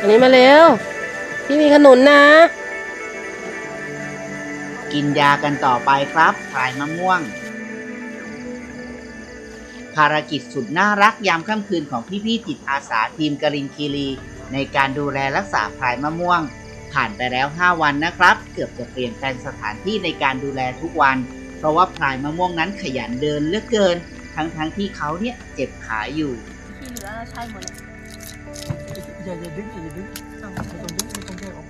อันนี้มาเร็ว พี่มีขนุนนะ กินยากันต่อไปครับพลายมะม่วง ภารกิจสุดน่ารักยามค่ำคืนของพี่ๆจิตอาสาทีมกรินคีรี ในการดูแลรักษาพลายมะม่วง ผ่านไปแล้ว 5 วันนะครับ เกือบจะเปลี่ยนแปลงสถานที่ในการดูแลทุกวัน เพราะว่าพลายมะม่วงนั้นขยันเดินเหลือเกิน ทั้งๆที่เขาเนี่ยเจ็บขาอยู่ที่เหลือใช่หมดเลย อย่าอย่าดึงอย่าดึงไม่ต้องดึงไม่ต้องแยกออก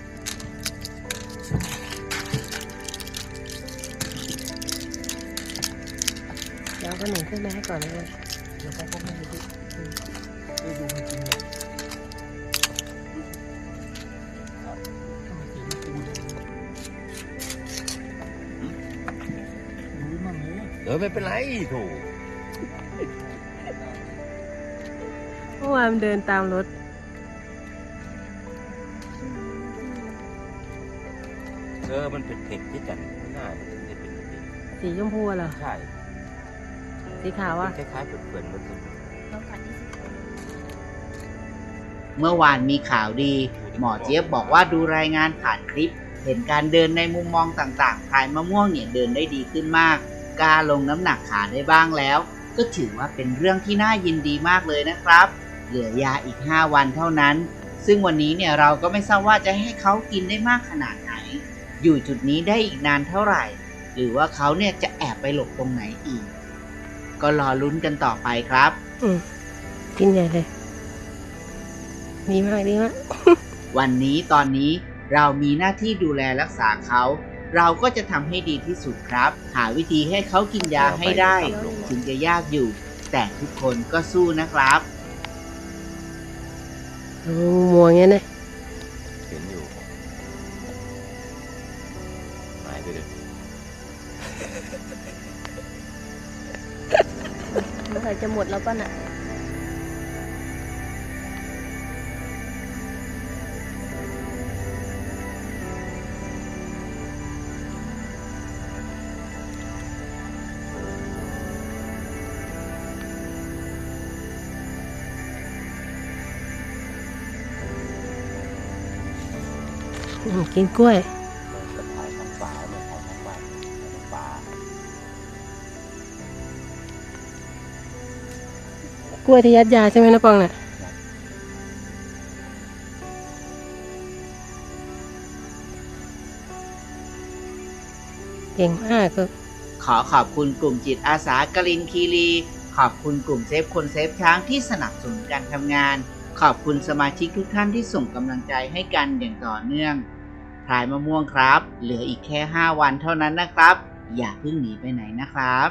เเอาขนุนขึ้นมาให้ก่อนเลยเดี๋ยวเขาก็ไม่ได้ดึงได้ดูมันจริงเนี่ยทำไมสีมันปูเลยดูมั่งเลยเออไม่เป็นไรโถเมื่อวานมันเดินตามรถ เออมันเป็นเผ็ดที่กันหน้ามันถึงได้เป็นแบบนี้สีชมพูเหรอ ใช่สีขาวอะคล้ายๆเปื่อนๆเหมือนกันเราผ่านที่สิบคนเมื่อวานมีข่าวดี หมอเจี๊ยบบอกว่าดูรายงานผ่านคลิป เห็นการเดินในมุมมองต่างๆพลายมะม่วงเนี่ยเดินได้ดีขึ้นมากกล้าลงน้ำหนักขาได้บ้างแล้ว ก็ถือว่าเป็นเรื่องที่น่ายินดีมากเลยนะครับ เหลือยาอีก 5 วันเท่านั้น ซึ่งวันนี้เนี่ยเราก็ไม่ทราบว่าจะให้เขากินได้มากขนาดไหน อยู่จุดนี้ได้อีกนานเท่าไหร่ หรือว่าเขาเนี่ยจะแอบไปหลบตรงไหนอีก ก็รอลุ้นกันต่อไปครับ อืมกินใหญ่เลยดีมากดีมาก วันนี้ตอนนี้เรามีหน้าที่ดูแลรักษาเขา เราก็จะทำให้ดีที่สุดครับ หาวิธีให้เขากินยาให้ได้ ถึงจะยากอยู่ แต่ทุกคนก็สู้นะครับ ดูมัวอย่างเงี้ยนะเห็นอยู่หายไปเลยเมื่อไหร่จะหมดแล้วป่ะน่ะ กินทางฝากล้วยที่ยัดยาใช่ไหมนะปองน่ะเก่งมากครับขอขอบคุณกลุ่มจิตอาสากรินคีรี ขอบคุณกลุ่มเซฟคนเซฟช้างที่สนับสนุนการทำงาน ขอบคุณสมาชิกทุกท่านที่ส่งกำลังใจให้กันอย่างต่อเนื่องพลายมะม่วงครับ เหลืออีกแค่ 5 วันเท่านั้นนะครับ อย่าเพิ่งหนีไปไหนนะครับ